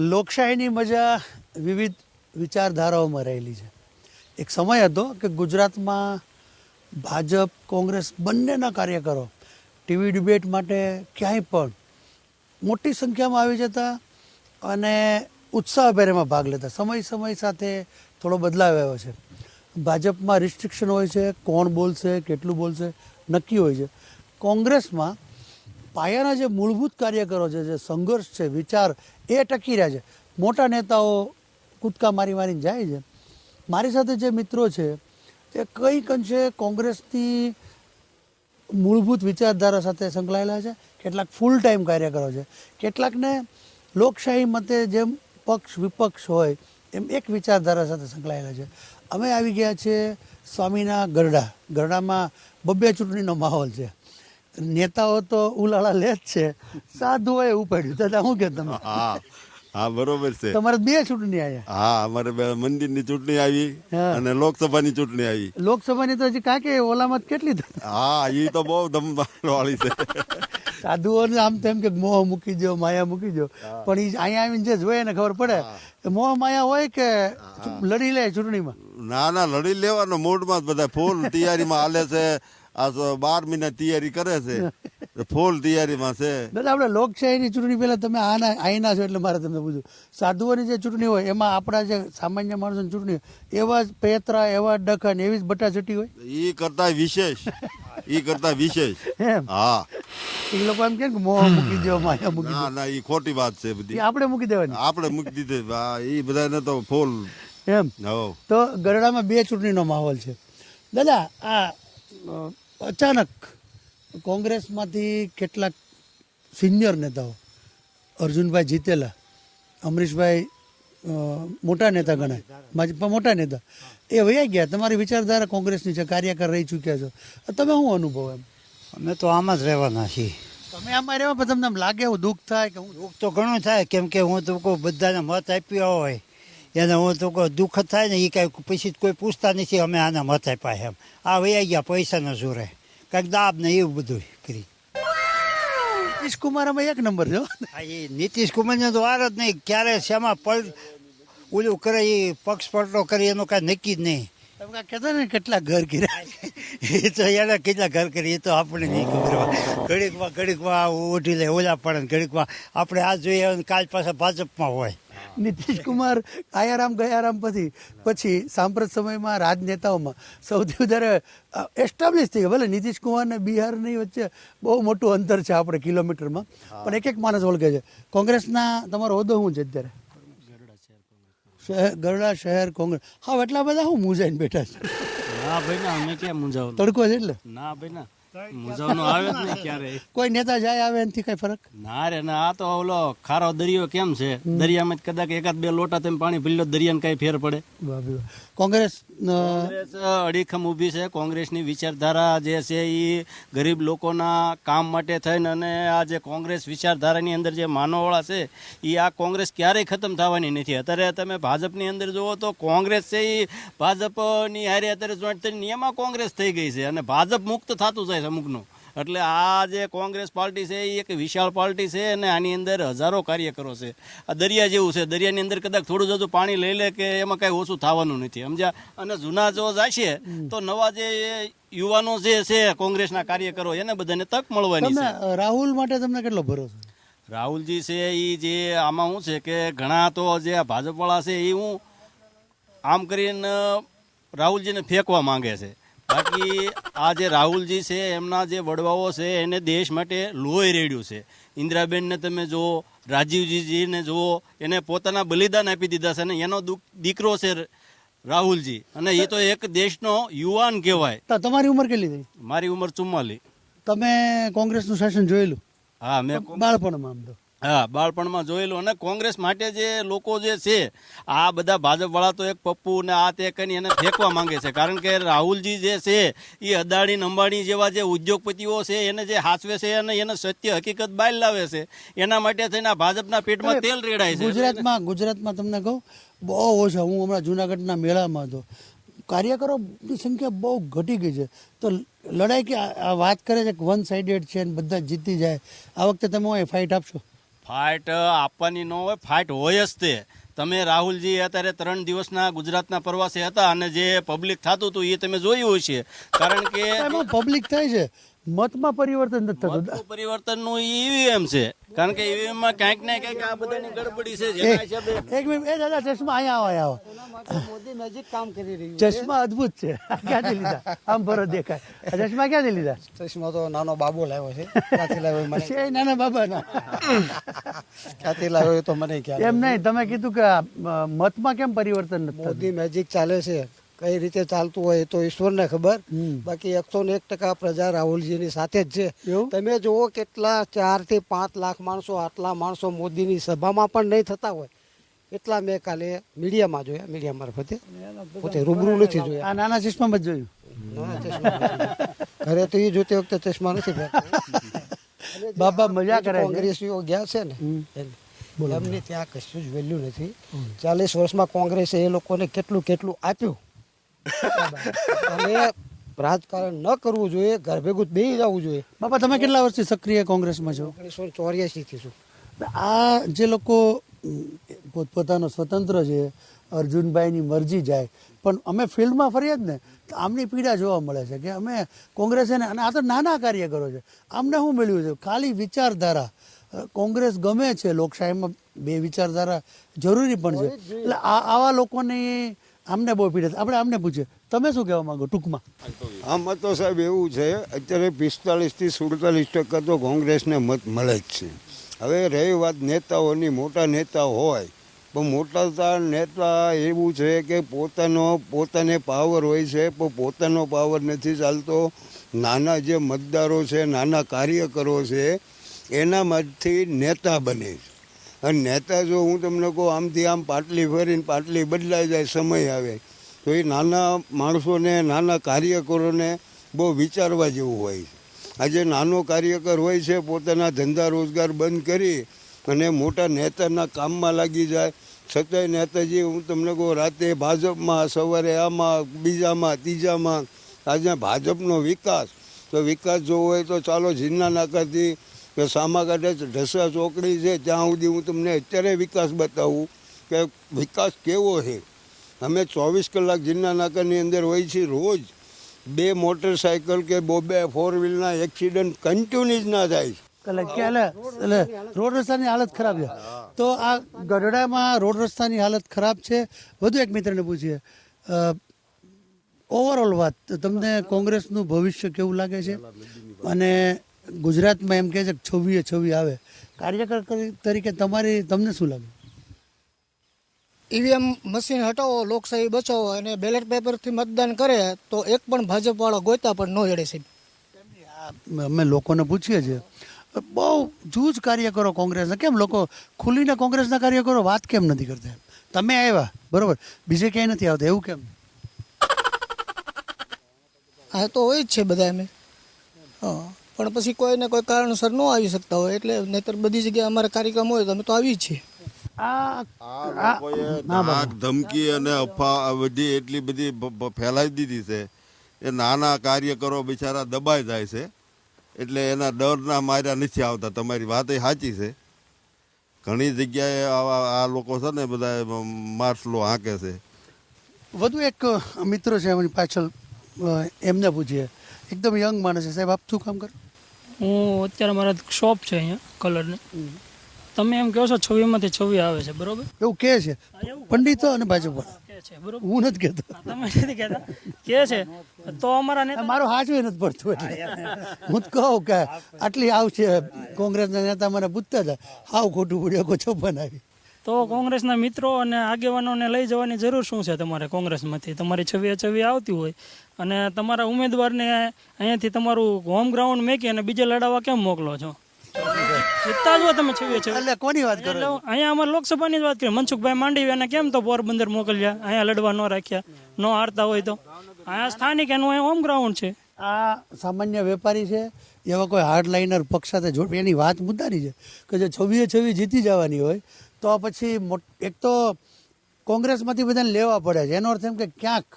લોકશાહીની મજા વિવિધ વિચારધારાઓમાં રહેલી છે. એક સમય હતો કે ગુજરાતમાં ભાજપ, કોંગ્રેસ બંનેના કાર્યકરો ટીવી ડિબેટ માટે ક્યાંય પણ મોટી સંખ્યામાં આવી જતા અને ઉત્સાહભેર એમાં ભાગ લેતા. સમય સમય સાથે થોડો બદલાવ આવ્યો છે. ભાજપમાં રિસ્ટ્રિક્શન હોય છે, કોણ બોલશે, કેટલું બોલશે, નક્કી હોય છે. કોંગ્રેસમાં પાયાના જે મૂળભૂત કાર્યકરો છે, જે સંઘર્ષ છે, વિચાર, એ ટકી રહ્યા છે. મોટા નેતાઓ કૂદકા મારી મારીને જાય છે. મારી સાથે જે મિત્રો છે એ કંઈક અંશે કોંગ્રેસની મૂળભૂત વિચારધારા સાથે સંકળાયેલા છે. કેટલાક ફૂલ ટાઈમ કાર્યકરો છે. કેટલાકને લોકશાહી મતે જેમ પક્ષ વિપક્ષ હોય, એમ એક વિચારધારા સાથે સંકળાયેલા છે. અમે આવી ગયા છીએ સ્વામીના ગરડા. ગરડામાં બબ્બે ચૂંટણીનો માહોલ છે. નેતાઓ તો ઉલાળા લે જ છે. સાધુઓએ ઉપાડ્યું. દાદા શું કે તમે હા હા બરોબર છે. તમારે બે ચૂંટણી આવ્યા હા અમારે બે મંદિરની ચૂંટણી આવી. અને લોકસભાની ચૂંટણી આવી. લોકસભાની તો હજી કાંકે ઓલામાં કેટલી હા એ તો બહુ દમદાર વાળી છે. સાધુઓને આમ તેમ કે મોહ મૂકી દો માયા મૂકી દો પણ એ અહીંયા આવીને જે જોઈએ ને ખબર પડે. કે મોહ માયા હોય કે લડી લે ચૂંટણીમાં? ના ના લડી લેવાનો મૂડમાં જ બધા ફૂલ તૈયારીમાં હાલે છે. આ બાર મહિના તૈયારી કરે છે. ફૂલ તૈયારીમાં છે. દાદા આપણે લોકશાહીની ચૂંટણી પહેલા તમે આના આઈના છો એટલે મારે તમને પૂછ્યું સાધુઓની જે ચૂંટણી હોય એમાં આપણા જે સામાન્ય માણસોની ચૂંટણી એવા જ પેતરા એવા ડખન એવી જ બટાચટી હોય? એ કરતા વિશેષ. ઈ કરતા વિશેષ. હા. એ લોકો એમ કે મોહ મૂકી દેવા માયા મૂકી ના ના એ ખોટી વાત છે બધી. આપણે મૂકી દેવાની. આપણે મૂકી દીધી. એ બધાને તો ફૂલ એમ? તો ગરડામાં બે ચૂંટણીનો માહોલ છે. દાદા આ અચાનક કોંગ્રેસમાંથી કેટલાક સિનિયર નેતાઓ અર્જુનભાઈ જીતેલા અમરીશભાઈ મોટા નેતા ગણાય મોટા નેતા એ વયા ગયા. તમારી વિચારધારા કોંગ્રેસની છે કાર્યકર રહી ચૂક્યા છો. તમે શું અનુભવ એમ? અમે તો આમાં જ રહેવાના છીએ. તમે આમાં રહેવા પણ તમને એમ લાગે એવું દુઃખ થાય કે હું દુઃખ તો ઘણું થાય કેમ કે હું તો બધાને મત આપ્યા હોય. એને હું તો કહું દુઃખ થાય ને એ કાંઈ પછી કોઈ પૂછતા નથી અમે આના મથે પાસે એમ. આ વૈયા ગયા પૈસાનો જોરે. કાંઈક દાબ ને એવું બધું કરી. નીતિશ કુમાર અમે એક નંબર જો. એ નીતિશ કુમારને તો વાર જ નહીં. ક્યારે શેમાં પલ ઓલું કરે એ પક્ષ પલટો કરી એનું કાંઈ નક્કી જ નહીં. તમે કહેતા ને કેટલા ઘર કર્યા? એ તો એને કેટલા ઘર કરી એ તો આપણે નહીં ખબર. ઘડીકમાં ઘડીકમાં ઓઢી લે ઓલા પડે ઘડીકમાં. આપણે આ જોઈએ કાલ પાછા ભાજપમાં હોય. નીતિશ કુમાર આયારામ ગયારામ પછી પછી સાંપ્રત સમયમાં રાજનેતાઓમાં સૌથી વધારે એસ્ટાબ્લિશ થઈ ગયા. ભલે નીતિશ કુમાર ને બિહારની વચ્ચે બહુ મોટું અંતર છે આપણે કિલોમીટરમાં પણ એક એક માણસ ઓળખે છે. કોંગ્રેસના તમારો હોદ્દો શું છે અત્યારે? શહેર ગરડા શહેર કોંગ્રેસ. હા એટલા બધા હું મૂંઝાઈને બેઠા છે. ના ભાઈ ના અમે ક્યાં મૂંઝાવ તડકો છે એટલે? ના ભાઈ ના. મૂંઝાવવાનું આવે જ નહીં ક્યારેય કોઈ નેતા જાય આવે એનાથી કઈ ફરક? ના રે ના આ તો ઓલો ખારો દરિયો કેમ છે? દરિયામાં કદાચ એકાદ બે લોટા તેમ પાણી દરિયા દરિયાને કઈ ફેર પડે. કોંગ્રેસ કોંગ્રેસ અડીખમ ઊભી છે. કોંગ્રેસની વિચારધારા જે છે એ ગરીબ લોકોના કામ માટે થઈને અને આ જે કોંગ્રેસ વિચારધારાની અંદર જે માનવવાળા છે એ આ કોંગ્રેસ ક્યારેય ખતમ થવાની નથી. અત્યારે તમે ભાજપની અંદર જુઓ તો કોંગ્રેસ છે એ ભાજપની હારે અત્યારે જોઈન્ટ થઈને એમાં કોંગ્રેસ થઈ ગઈ છે અને ભાજપ મુક્ત થતું જાય છે અમુકનું. એટલે આ જે કોંગ્રેસ પાર્ટી છે એ એક વિશાળ પાર્ટી છે અને આની અંદર હજારો કાર્યકરો છે. આ દરિયા જેવું છે. દરિયાની અંદર કદાચ થોડું જતું પાણી લઈ લે કે એમાં કાંઈ ઓછું થવાનું નથી. સમજ્યા? અને જૂના જો છે તો નવા જે યુવાનો જે છે કોંગ્રેસના કાર્યકરો એને બધાને તક મળવાની છે. રાહુલ માટે તમને કેટલો ભરોસો? રાહુલજી છે એ જે આમાં શું છે કે ઘણા તો જે ભાજપવાળા છે એ હું આમ કરીને રાહુલજીને ફેંકવા માંગે છે. બાકી આ જે રાહુલજી છે એમના જે વડવાઓ છે એને દેશ માટે લોહી રેડ્યું છે. ઇન્દિરાબેનને તમે જુઓ રાજીવજીજીને જુઓ એને પોતાના બલિદાન આપી દીધા છે અને એનો દુઃખ દીકરો છે રાહુલજી. અને એ તો એક દેશનો યુવાન કહેવાય. તમારી ઉંમર કેટલી થઈ? મારી ઉંમર ચુમ્માલી. તમે કોંગ્રેસનું શાસન જોયેલું? હા મેં બાળપણમાં આમ તો. હા બાળપણમાં જોયેલું અને કોંગ્રેસ માટે જે લોકો જે છે આ બધા ભાજપવાળા તો એક પપ્પુ ને આ તે કરીને એને ફેંકવા માંગે છે. કારણ કે રાહુલજી જે છે એ અદાણી અંબાણી જેવા જે ઉદ્યોગપતિઓ છે એને જે હાસવે છે અને એને સત્ય હકીકત બહાર લાવે છે એના માટે થઈને આ ભાજપના પેટમાં તેલ રેડાય છે. ગુજરાતમાં ગુજરાતમાં તમને કહું બહુ ઓછા હું હમણાં જુનાગઢના મેળામાં હતો. કાર્યકરોની સંખ્યા બહુ ઘટી ગઈ છે. તો લડાઈ કે આ વાત કરે છે વન સાઇડેડ છે બધા જીતી જાય આ વખતે તમે ફાઇટ આપશો? ફાઇટ આપવાની ન હોય ફાઇટ હોય જ તે. તમે રાહુલજી અત્યારે ત્રણ દિવસના ગુજરાતના પ્રવાસે હતા અને જે પબ્લિક થતું હતું એ તમે જોયું હશે. કારણ કે પબ્લિક થાય છે. મતમાં પરિવર્તન નથી થતું. પરિવર્તનનું ઈવીએમ છે. કારણ કે ઈવીએમમાં ક્યાંક ને ક્યાંક આ બધાની ગડબડી છે જેના હિસાબે એક મિનિટ એ દાદા ચશ્મા અહીંયા આવો આવો. મોદી નજીક કામ કરી રહ્યું ચશ્મા અદ્ભુત છે. ક્યાંથી લીધા? આમ ભરો દેખાય. ચશ્મા ક્યાંથી લીધા? ચશ્મા તો નાનો બાબો લાવ્યો છે. ક્યાંથી લાવ્યો મને છે નાના બાબાના. ક્યાંથી લાવ્યો તો મને ખ્યાલ એમ નહીં તમે કીધું કે મતમાં કેમ પરિવર્તન નથી મોદી મેજિક ચાલે છે. કઈ રીતે ચાલતું હોય એ તો ઈશ્વરને ખબર. બાકી એકસો ને એક ટકા પ્રજા રાહુલજીની સાથે જ છે. તમે જુઓ કેટલા ચારથી પાંચ લાખ માણસો આટલા માણસો મોદીની સભામાં પણ નહીં થતા હોય. એટલા મેં કાલે મીડિયામાં જોયા મીડિયા મારફતે. પોતે રૂબરૂ નથી જોયા. નાના ચશ્મામાં જ જોયું. ઘરે તો એ જોતી વખતે ચશ્મા નથી બાબા મજા કરે. કોંગ્રેસીઓ ગયા છે ને. એમને ત્યાં કશું જ વેલ્યુ નથી. ચાલીસ વર્ષમાં કોંગ્રેસે એ લોકોને કેટલું કેટલું આપ્યું? અને રાજકારણ ન કરવું જોઈએ ઘર ભેગું બે જવું જોઈએ. બાપા તમે કેટલા વર્ષથી સક્રિય કોંગ્રેસમાં છો? ઓગણીસો ચોર્યાસી થી છું આ જે લોકો પોતપોતાનો સ્વતંત્ર છે અર્જુનભાઈની મરજી જાય પણ અમે ફિલ્ડમાં ફરીએ જ ને તો આમની પીડા જોવા મળે છે કે અમે કોંગ્રેસે અને આ તો નાના કાર્યકરો છે. આમને શું મળ્યું છે? ખાલી વિચારધારા. કોંગ્રેસ ગમે છે લોકશાહીમાં બે વિચારધારા જરૂરી પણ છે. એટલે આ આવા લોકોની આમને બહુ પીડે થાય. આપણે આમને પૂછીએ. તમે શું કહેવા માંગો ટૂંકમાં? આમાં તો સાહેબ એવું છે, અત્યારે પિસ્તાલીસથી સુડતાલીસ ટકા તો કોંગ્રેસને મત મળે જ છે. હવે રહી વાત નેતાઓની, મોટા નેતા હોય, પણ મોટા નેતા એવું છે કે પોતાનો, પોતાને પાવર હોય છે, પણ પોતાનો પાવર નથી ચાલતો. નાના જે મતદારો છે, નાના કાર્યકરો છે એનામાંથી નેતા બને છે. અને નેતા જો હું તમને કહું, આમથી આમ પાટલી ફરીને પાટલી બદલાઈ જાય, સમય આવે. તો એ નાના માણસોને, નાના કાર્યકરોને બહુ વિચારવા જેવું હોય છે. આજે નાનો કાર્યકર હોય છે, પોતાના ધંધા રોજગાર બંધ કરી અને મોટા નેતાના કામમાં લાગી જાય. છતાંય નેતાજી, હું તમને કહું, રાતે ભાજપમાં, સવારે આમાં, બીજામાં, ત્રીજામાં, આજે ભાજપનો વિકાસ. તો વિકાસ જોવો હોય તો ચાલો જીન્ના નાકાથી કે સામાકાંઠે ઢસા ચોકડી છે, ત્યાં સુધી હું તમને અત્યારે વિકાસ બતાવું કે વિકાસ કેવો છે. અમે ચોવીસ કલાક જીન્ના નાકાની અંદર હોય છીએ રોજ બે મોટરસાઇકલ કે બોબે, ફોર વ્હીલના એક્સિડન્ટ કન્ટિન્યુઝ ના થાય. એટલે રોડ રસ્તાની હાલત ખરાબ છે. તો આ ગઢડામાં રોડ રસ્તાની હાલત ખરાબ છે. વધુ એક મિત્રને પૂછીએ. ઓવરઓલ વાત, તમને કોંગ્રેસનું ભવિષ્ય કેવું લાગે છે? અને ગુજરાતમાં એમ કહે છે કે છવ્વીએ છવ્વી આવે. કાર્યકર તરીકે તમારી તમને શું લાગે? ઈવીએમ મશીન હટાવો લોકશાહી બચાવો અને બેલેટ પેપરથી મતદાન કરે તો એક પણ ભાજપવાળો ગોતા પણ ન એડે છે અમે લોકોને પૂછીએ છીએ. બહુ જૂજ કાર્યકરો કોંગ્રેસના. કેમ લોકો ખુલીને કોંગ્રેસના કાર્યકરો વાત કેમ નથી કરતા? તમે આવ્યા બરોબર. બીજે ક્યાંય નથી આવતા. એવું કેમ? હા તો હોય જ છે બધા એમ. પણ પછી કોઈને કોઈ કારણસર ન આવી શકતા હોય એટલે નહીતર બધી જગ્યાએ અમારા કાર્યક્રમ હોય તો અમે તો આવી જ છીએ. આ આ લોકોએ ધાક ધમકી અને અફવા બધી એટલી બધી ફેલાવી દીધી છે એ નાના કાર્યકરો બિચારા દબાઈ જાય છે. એટલે એના ડરના માર્યા નથી આવતા. તમારી વાત એ સાચી છે. ઘણી જગ્યાએ આવા આ લોકો છે ને બધા માર્સલો હાંકે છે. વધુ એક મિત્ર છે એમની પાછળ એમને પૂછીએ. એકદમ યંગ માણસ છે. સાહેબ આપ શું કામ કરો? હું અત્યારે મારા શોપ છે અહીંયા કલરની. તમે એમ કહો છો છવ્વીમાંથી છવ્વી આવે છે બરોબર? એવું કે છે. પંડિતો અને ભાજપ હું નથી કહેતો. તમે નથી કહેતા? કે છે. તો અમારા નેતા મારું હાચું નથી પડતું. એટલે હું કહું કે આટલી આવશે કોંગ્રેસના નેતા મને પૂછતા હતા હાવ ખોટું પડ્યો ચોપન આવી. તો કોંગ્રેસના મિત્રો અને આગેવાનોને લઈ જવાની જરૂર શું છે તમારે કોંગ્રેસમાંથી? તમારી છવ્વી છવ્વી આવતી હોય અને તમારા ઉમેદવારને અહીંયાથી તમારું હોમ ગ્રાઉન્ડ મેકી અને બીજે લડાવવા કેમ મોકલો છો? જીતતા જ તમે છવ્વી છવ્વી એટલે કોની વાત કરો? અહીંયા અમારે લોકસભાની જ વાત કરી મનસુખભાઈ માંડવી અને કેમ તો પોરબંદર મોકલ્યા? અહીંયા લડવા ન રાખ્યા ન હારતા હોય તો. અહીંયા સ્થાનિક એનું અહીંયા હોમ ગ્રાઉન્ડ છે. આ સામાન્ય વેપારી છે. એવા કોઈ હાર્ડલાઇનર પક્ષ સાથે જોડ એની વાત મુદ્દાની છે કે જે છવ્વીએ છવ્વી જીતી જવાની હોય, તો પછી એક તો કોંગ્રેસમાંથી બધાને લેવા પડે છે. એનો અર્થ એમ કે ક્યાંક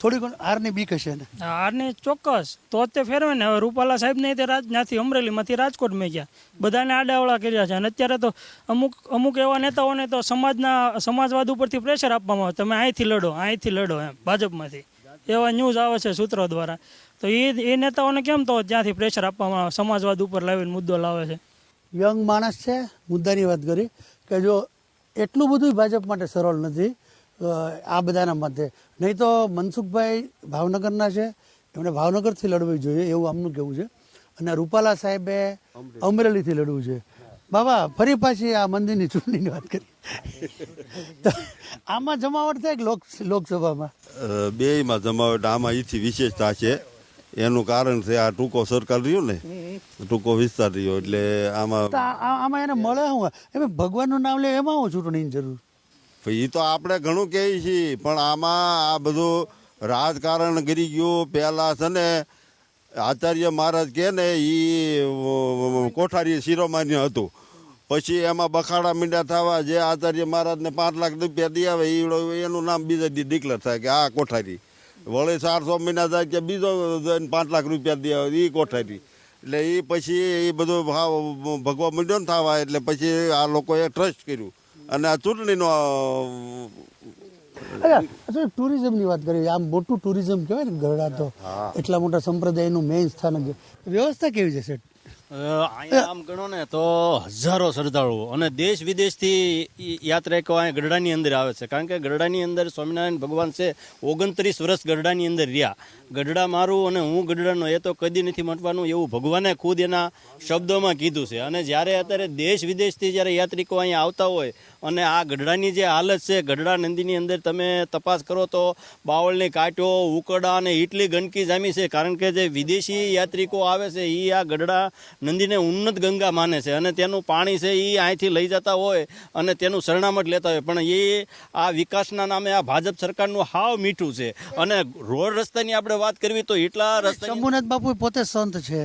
થોડી ઘણી હારની બીક હશે ને. આરને ચોક્કસ. તો તે ફેરવે ને. હવે રૂપાલા સાહેબ ને તે રાજ ત્યાંથી અમરેલીમાંથી રાજકોટ મેં ગયા. બધાને આડાવડા કર્યા છે. અને અત્યારે તો અમુક અમુક એવા નેતાઓને તો સમાજના સમાજવાદ ઉપરથી પ્રેશર આપવામાં આવે. તમે અહીંથી લડો અહીંથી લડો એમ, ભાજપમાંથી. એવા ન્યૂઝ આવે છે સૂત્રો દ્વારા. તો એ એ નેતાઓને કેમ તો ત્યાંથી પ્રેશર આપવામાં આવે સમાજવાદ ઉપર લાવીને મુદ્દો લાવે છે? યંગ માણસ છે મુદ્દાની વાત કરી કે જો એટલું બધું ભાજપ માટે સરળ નથી આ બધાના મતે. નહીં તો મનસુખભાઈ ભાવનગરના છે એમણે ભાવનગરથી લડવી જોઈએ એવું આમનું કહેવું છે. અને રૂપાલા સાહેબે અમરેલીથી લડવું છે. બાબા ફરી પાછી આ મંદિરની ચૂંટણીની વાત કરી. આમાં જમાવટ થાય લોકસભામાં? બેયમાં જમાવટ આમાં એથી વિશેષતા છે. એનું કારણ છે આ ટૂંકો સરકાર રહ્યો ને ટૂંકો વિસ્તાર રહ્યો એટલે આમાં આમાં એને મળે શું? એમ ભગવાનનું નામ લે એમાં હું ચૂંટણીની જરૂર? એ તો આપણે ઘણું કહીએ છીએ પણ આમાં આ બધું રાજકારણ કરી ગયું પહેલા છે ને આચાર્ય મહારાજ કે ને એ કોઠારી શિરોમાન્ય હતું. પછી એમાં બખાડા મીંડા થવા જે આચાર્ય મહારાજને પાંચ લાખ રૂપિયા દે આવે એનું નામ બીજા દી ડિક્લેર થાય કે આ કોઠારી. વળી ચારસો મહિના થાય કે બીજો પાંચ લાખ રૂપિયા દે એ કોઠારી. એટલે એ પછી એ બધો ભાવ ભગવા મંડ્યો ને થવા એટલે પછી આ લોકોએ ટ્રસ્ટ કર્યું. અને આ ચૂંટણીનો ટુરિઝમની વાત કરીએ આમ મોટું ટુરિઝમ કહેવાય ને ગરડા તો એટલા મોટા સંપ્રદાયનું મેઇન સ્થાનક છે. વ્યવસ્થા કેવી છે અ, અહીંયા આમ ગણો ને તો હજારો શ્રદ્ધાળુઓ અને દેશ વિદેશથી યાત્રિકો અહીંયા ગરડાની અંદર આવે છે. કારણ કે ગરડાની અંદર સ્વામિનારાયણ ભગવાન છે, ઓગણત્રીસ વર્ષ ગરડાની અંદર રહ્યા. ગઢડા મારું અને હું ગઢડાનો, એ તો કદી નથી મટવાનું, એવું ભગવાને ખુદ એના શબ્દોમાં કીધું છે. અને જ્યારે અત્યારે દેશ વિદેશથી જ્યારે યાત્રિકો અહીંયા આવતા હોય, અને આ ગઢડાની જે હાલત છે, ગઢડા નદીની અંદર તમે તપાસ કરો તો બાવળની કાંટો ઉકડા અને એટલી ગંદકી જામી છે. કારણ કે જે વિદેશી યાત્રિકો આવે છે એ આ ગઢડા નદીને ઉન્નત ગંગા માને છે. અને તેનું પાણી છે એ અહીંથી લઈ જતા હોય અને તેનું શરણામટ લેતા હોય. પણ એ આ વિકાસના નામે આ ભાજપ સરકારનું હાવ મીઠું છે. અને રોડ રસ્તાની આપણે વાત કરવી તો એટલા રસ્તા શંભુનાથ બાપુ પોતે સંત છે.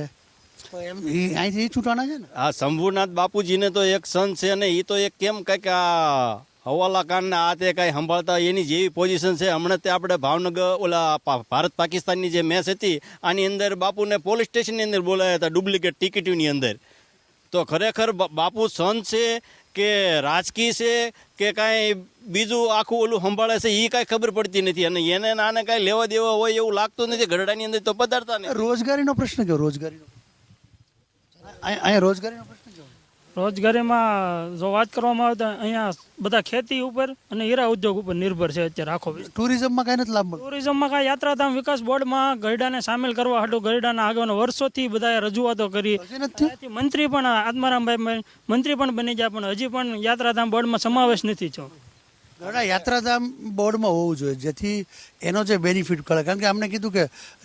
તો અહીંથી છૂટાણા છે ને? આ શંભુનાથ બાપુજીને તો એક સંત છે અને એ તો એક કેમ કંઈક આ હવાલા ને આ તે કાંઈ સંભાળતા એની જેવી પોઝિશન છે. હમણાં તે આપણે ભાવનગર ઓલા ભારત પાકિસ્તાનની જે મેચ હતી આની અંદર બાપુને પોલીસ સ્ટેશનની અંદર બોલાયા હતા ડુપ્લિકેટ ટિકિટની અંદર. તો ખરેખર બાપુ સંત છે કે રાજકીય છે કે કાંઈ બીજું આખું ઓલું સંભાળે છે એ કાંઈ ખબર પડતી નથી. અને એને આને કાંઈ લેવા દેવા હોય એવું લાગતું નથી ગઢડાની અંદર તો પધારતા નહીં રોજગારીનો પ્રશ્ન કયો? રોજગારીનો અહીંયા રોજગારીનો પ્રશ્ન કયો? રોજગારીમાં જો વાત કરવામાં આવે તો અહીંયા બધા ખેતી ઉપર અને હીરા ઉદ્યોગ ઉપર નિર્ભર છે અત્યારે આખો ટુરિઝમમાં કઈ નથી લાભ ટુરિઝમમાં કાંઈ યાત્રાધામ વિકાસ બોર્ડમાં ગરડાને સામેલ કરવા હાટુ ગરડાના આગળ વર્ષોથી બધાએ રજૂઆતો કરી. મંત્રી પણ આત્મારામભાઈ મંત્રી પણ બની ગયા પણ હજી પણ યાત્રાધામ બોર્ડમાં સમાવેશ નથી થયો. ઘણા યાત્રાધામ બોર્ડમાં હોવું જોઈએ જેથી એનો જે બેનિફિટ કરે કારણ કે અમને કીધું કે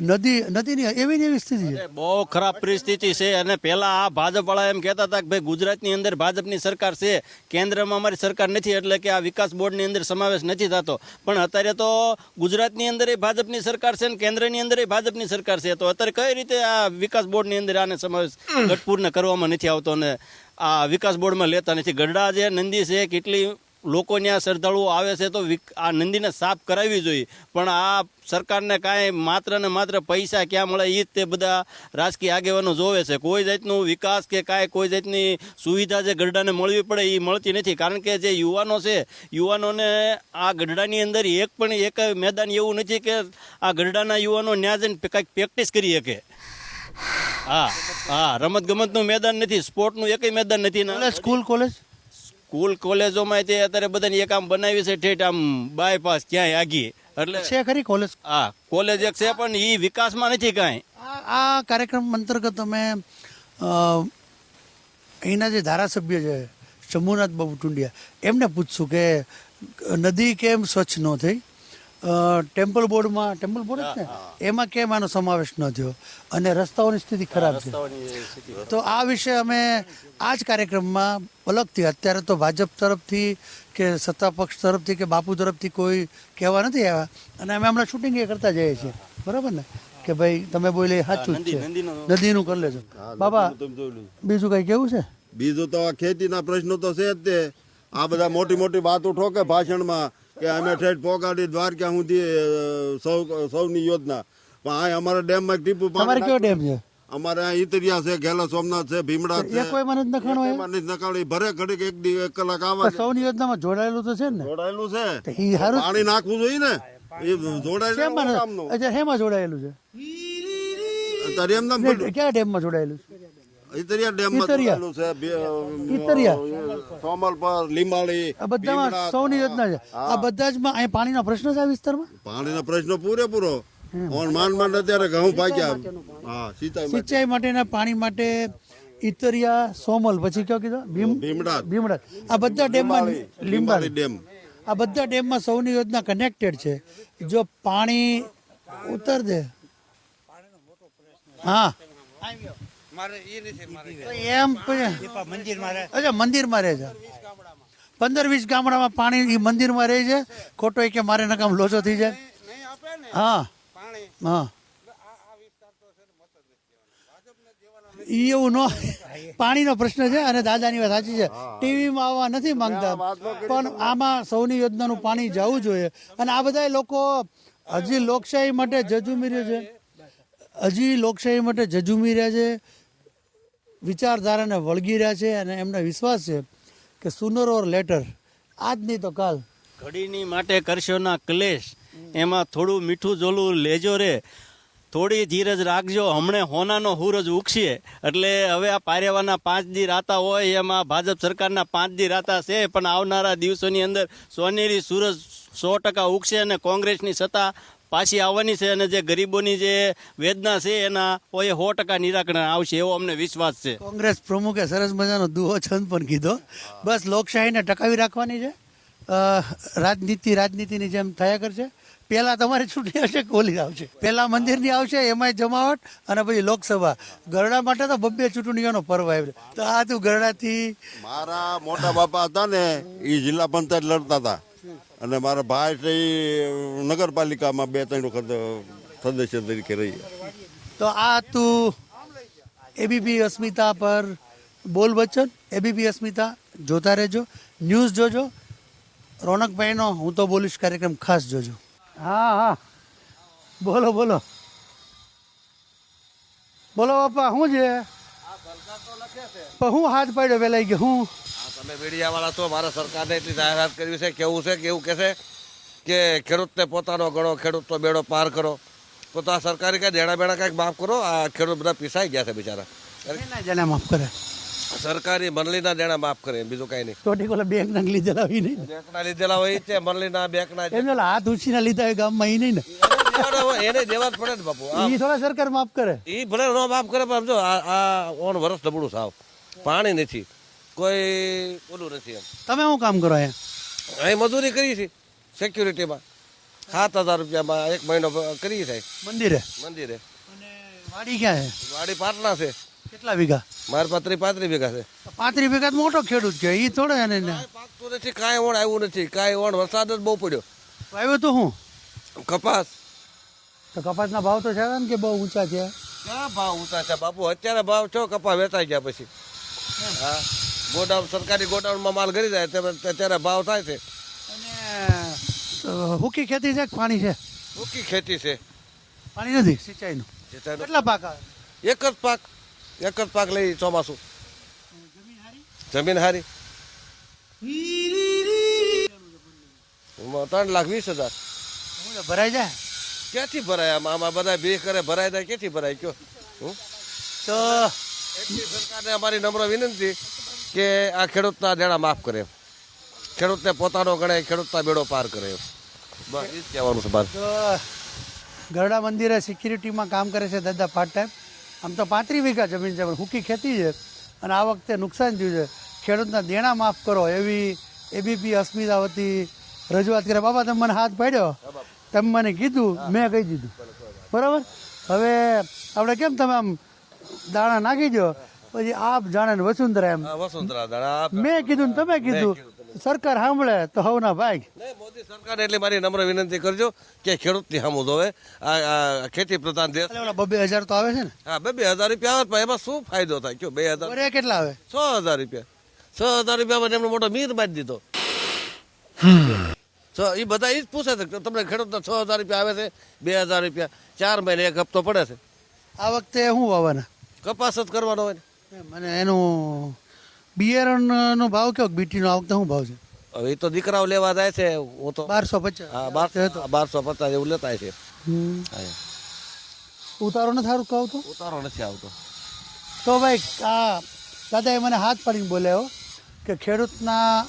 નદી નદીની એવી ને એવી સ્થિતિ છે. બહુ ખરાબ પરિસ્થિતિ છે. અને પહેલા આ ભાજપવાળા એમ કહેતા હતા કે ભાઈ ગુજરાતની અંદર ભાજપની સરકાર છે કેન્દ્રમાં અમારી સરકાર નથી એટલે કે આ વિકાસ બોર્ડની અંદર સમાવેશ નથી થતો. પણ અત્યારે તો ગુજરાતની અંદર ભાજપની સરકાર છે ને કેન્દ્રની અંદર ભાજપની સરકાર છે. તો અત્યારે કઈ રીતે આ વિકાસ બોર્ડની અંદર આને સમાવેશ ગઢપૂરને કરવામાં નથી આવતો અને આ વિકાસ બોર્ડમાં લેતા નથી? ગઢડા જે નંદી છે કેટલી લોકો ત્યાં શ્રદ્ધાળુઓ આવે છે તો આ નંદીને સાફ કરાવવી જોઈએ. પણ આ સરકારને કાંઈ માત્ર ને માત્ર પૈસા ક્યાં મળે એ જ તે બધા રાજકીય આગેવાનો જોવે છે. કોઈ જાતનું વિકાસ કે કાંઈ કોઈ જાતની સુવિધા જે ગઢડાને મળવી પડે એ મળતી નથી. કારણ કે જે યુવાનો છે, યુવાનોને આ ગઢડાની અંદર એક પણ એક મેદાન એવું નથી કે આ ગઢડાના યુવાનો ન્યા જઈને કાંઈક પ્રેક્ટિસ કરી શકે. હા હા રમત ગમતનું મેદાન નથી સ્પોર્ટનું એકય મેદાન નથી. School, college? સ્કૂલ કોલેજોમાં તે અત્યારે બધાને એક આમ બનાવી છે ઠેઠ આમ બાયપાસ ક્યાંય આગી એટલે છે ખરી કોલેજ હા કોલેજ એક છે પણ એ વિકાસમાં નથી કાંઈ. આ કાર્યક્રમ અંતર્ગત અમે અહીંના જે ધારાસભ્ય છે શંભુનાથ બાબુ ટુંડિયા એમને પૂછશું કે નદી કેમ સ્વચ્છ ન થઈ? ટેમ્પલ બોર્ડમાં ટેમ્પલ બોર્ડ જ ને? એમાં કેમ આનો સમાવેશ ન થયો? અને રસ્તાઓની સ્થિતિ ખરાબ છે. તો આ વિશે અમે આ જ કાર્યક્રમમાં અલગથી અત્યારે તો ભાજપ તરફથી કે સત્તા પક્ષ તરફથી કે બાપુ તરફથી કોઈ કહેવા નથી આવ્યા. અને અમે હમણાં શૂટિંગ એ કરતા જઈએ છીએ. બરાબર ને? કે ભાઈ તમે બોલે સાચું છે. નદીનું કરી લેજો. બાબા. બીજું કઈ કેવું છે? બીજું તો આ ખેતીના પ્રશ્નો તો છે જ તે. આ બધા મોટી મોટી વાતો ઠોકે ભાષણમાં. કે અમે ઠેઠ પોગાડી દ્વારકા સુધી સૌ સૌની યોજના. પણ આ અમારા ડેમમાં ટીપુ તમારે કયો ડેમ છે? અમારે આ ઇતરિયા છે ઘેલા સોમનાથ છે ભીમડા છે. કોઈ મને નખાણો એ? એમાં નથી ભરે ઘડીક એક દી એક કલાક આવે સૌની યોજનામાં જોડાયેલું તો છે ને? જોડાયેલું છે. પાણી નાખવું જોઈએ ને? એ જોડાયેલું કામનું અચ્છા હેમાં જોડાયેલું છે? અત્યારે એમ પડ્યું ક્યાં ડેમમાં જોડાયેલું છે? છે? લીંબાળી આ બધામાં સૌની યોજના છે. આ બધા જ માં અહીં પાણીનો પ્રશ્ન છે આ વિસ્તારમાં? પાણીનો પ્રશ્ન પૂરેપૂરો. ઓન માંડ માંડ અત્યારે ઘઉં પાક્યા. હા સિંચાઈ સિંચાઈ માટેના પાણી માટે ઈતરિયા સોમલ પછી કયો કીધો? ભીમડા ભીમડા આ બધા ડેમમાં લીંબાળી લીંબાળી ડેમ. આ બધા ડેમમાં સૌની યોજના કનેક્ટેડ છે. જો પાણી ઉતર દે. હા. એમ રહે અચ્છા મંદિરમાં રહે છે. પંદર વીસ ગામડામાં પાણી ઈ મંદિરમાં રહે છે? ખોટો એ કે મારે નકામ લોચો થઈ જાય? હા. હા. ઈ એવું નો પાણીનો પ્રશ્ન છે અને દાદાની વાત સાચી છે. ટીવીમાં આવવા નથી માંગતા. પણ આમાં સૌની યોજનાનું પાણી જવું જોઈએ. અને આ બધા લોકો હજી લોકશાહી માટે જજુમી રહ્યા છે. હજી લોકશાહી માટે જજુમી રહ્યા છે. વિચારધારાને વળગી રહ્યા છે અને એમને વિશ્વાસ છે કે સુનર ઓર લેટર આજ નહીં તો કાલ. ઘડીની માટે કરશો ના ક્લેશ. એમાં થોડું મીઠું જોલું લેજો રે. થોડી ધીરજ રાખજો. હમણે હોનાનો હુરજ ઉગશે. એટલે હવે આ પારેવાના પાંચ દી રાતા હોય, એમાં ભાજપ સરકારના પાંચ દી રાતા છે, પણ આવનારા દિવસોની અંદર સોનેરી સૂરજ સો ટકા ઉગશે અને કોંગ્રેસની સત્તા પાછી આવવાની છે અને જે ગરીબોની જે વેદના છે એના કોઈ સો ટકા નિરાકરણ આવશે એવો અમને વિશ્વાસ છે. કોંગ્રેસ પ્રમુખે સરસ મજાનો દુહો છંદ પણ કીધો. બસ લોકશાહીને ટકાવી રાખવાની છે. રાજનીતિ રાજનીતિની જેમ થયા કરશે. પહેલા તમારી ચૂંટણી આવશે કે આવશે. પહેલા મંદિરની આવશે એમાંય જમાવટ અને પછી લોકસભા. ગરડા માટે તો બબ્બે ચૂંટણીઓનો પર્વ આવ્યો. તો આ તું ગરડાથી મારા મોટા બાપા હતા ને એ જિલ્લા પંચાયત લડતા હતા. અને મારા ભાઈ છે નગરપાલિકામાં બે ત્રણ વખત સદસ્ય તરીકે રહી. તો આ તું એબીપી અસ્મિતા પર બોલ બચ્ચન. એબીપી અસ્મિતા જોતા રહેજો. ન્યૂઝ જોજો. રોનકભાઈનો હું તો બોલીશ કાર્યક્રમ ખાસ જોજો. હા હા. બોલો બોલો. બોલો બાપા શું છે? હું હાથ પાડ્યો વેલાઈ ગયો હું? તમે મીડિયાવાળા છો મારા સરકારને એટલી જાહેરાત કરવી છે કેવું છે કેવું કહેશે? કે ખેડૂતને પોતાનો ગણો ખેડૂતનો બેડો પાર કરો. તો આ સરકારી કાંઈ દેણા બેણા કાંઈક માફ કરો આ ખેડૂત બધા પીસાઈ ગયા છે બિચારા. માફ કરે. સરકારી મંડળીના દેણા માફ કરે બીજું કાંઈ નહીં. ટોટી કોલા બેંક ના લીધેલા હોય નહીં બેંકના લીધેલા હોય છે જ છે મંડળીના બેંકના એમને હાથ ઉછી ના લીધા હોય ગામમાં એ નહીં ને. એને દેવા જ પડે ને બાપુ એ થોડા સરકાર માફ કરે. એ ભલે ન માફ કરે પણ સમજો આ આ ઓન વર્ષ નબળું સાવ. પાણી નથી. કોઈ ઓલું નથી એમ. તમે શું કામ કરો અહીંયા? અહીં મજૂરી કરી છે સિક્યુરિટીમાં સાત હજાર રૂપિયામાં એક મહિનો કરી છે. મંદિરે? મંદિરે. અને વાડી ક્યાં છે? વાડી પાટલા છે. કેટલા વીઘા? મારે પાંત્રી પાંત્રી વીઘા છે. પાંત્રીસ વીઘા મોટો ખેડૂત છે એ થોડો એને પાકતું નથી કાંઈ ઓણ આવ્યું નથી. કાંઈ ઓણ વરસાદ જ બહુ પડ્યો. આવ્યું તો હું? કપાસ. તો કપાસના ભાવ તો છે ને કે બહુ ઊંચા છે? ક્યાં ભાવ ઊંચા છે બાપુ? અત્યારે ભાવ છો કપાસ વેચાઈ ગયા પછી. હા. ગોડાઉન સરકારી ગોડાઉનમાં માલ ગરી જાય ત્યારે ભાવ થાય છે. અને હુકી ખેતી છે કે પાણી છે? હુકી ખેતી છે. પાણી નથી સિંચાઈનું. કેટલા પાક આવે? એક જ પાક એક જ પાક લઈ ચોમાસું. જમીન હારી? ત્રણ લાખ વીસ હજાર. ભરાઈ જાય? ક્યાંથી ભરાય આમાં? આમાં બધા બે કરે ભરાય જાય ક્યાંથી ભરાય? કયો? તો એટલી સરકારને અમારી નમ્ર વિનંતી કે આ ખેડૂતના દેણા માફ કરે. ખેડૂતને પોતાનો ગણે, ખેડૂતના બેડો પાર કરે. બસ કહેવાનું છે મારે. ગરડા મંદિરે સિક્યુરિટીમાં કામ કરે છે દાદા પાર્ટ ટાઈમ આમ તો પાંત્રીસ વીઘા જમીન છે, પણ હુકી ખેતી છે. અને આ વખતે નુકસાન થયું છે. ખેડૂતના દેણા માફ કરો, એવી એબીપી અસ્મિતા વતી રજૂઆત કરે. બાબા, તમે મને હાથ પાડ્યો? તમે મને કીધું, મેં કહી દીધું. બરાબર? હવે, આપણે કેમ તમે આમ દાણા નાખી દો? પછી આપ જાણે ને વસુંધરા એમ. વસુંધરા દાણા મેં કીધું ને તમે કીધું સરકાર સાંભળે તો હવના ભાઈ. મોદી સરકાર એટલી મારી નમ્ર વિનંતી કરજો કે ખેડૂતની સામું જોવે આ આ ખેતી પ્રધાન દેશ ઓલા બબે હજાર તો આવે છે ને? હા બે બે હજાર રૂપિયા આવે પણ એમાં શું ફાયદો થાય? કયો બે હજાર? કેટલા આવે? છ હજાર રૂપિયા. છ હજાર રૂપિયામાં એમનો મોટો મીર બાંધી દીધો. છ એ બધા એ જ પૂછે છે તમને ખેડૂતના છ હજાર રૂપિયા આવે છે બે હજાર રૂપિયા. ચાર મહિને એક હપ્તો પડે છે. આ વખતે શું વાવવાના? કપાસ જ કરવાનો હોય ને. મને એનું બિયારણનો ભાવ કેવો બીટીનો આ વખતે શું ભાવ છે? હવે એ તો દીકરાઓ લેવા જાય છે હું તો બારસો પચાસ. હા બાર બારસો પચાસ એવું લેતા છે. ઉતારો નથી સારું કહું તો ઉતારો નથી આવતો. તો ભાઈ આ દાદાએ મને હાથ પાડીને બોલ્યો કે ખેડૂતના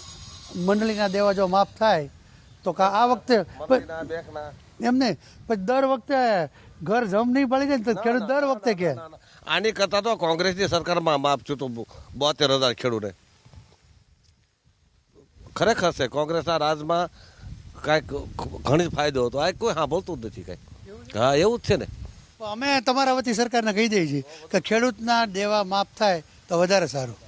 મંડળીના દેવા જો માફ થાય તો કા આ વખતે એમ નહીં પછી દર વખતે ઘર જમ નહીં પડી જાય તો ખેડૂત દર વખતે કે આની કરતા તો કોંગ્રેસની સરકારમાં માફ છું તો બોતેર હજાર ખેડૂને. ખરેખર છે કોંગ્રેસના રાજમાં કાંઈક ઘણી ફાયદો હતો. આ કોઈ સાંભળતું જ નથી કાંઈ. હા એવું જ છે ને. અમે તમારા વતી સરકારને કહી દઈએ છીએ કે ખેડૂતના દેવા માફ થાય તો વધારે સારું.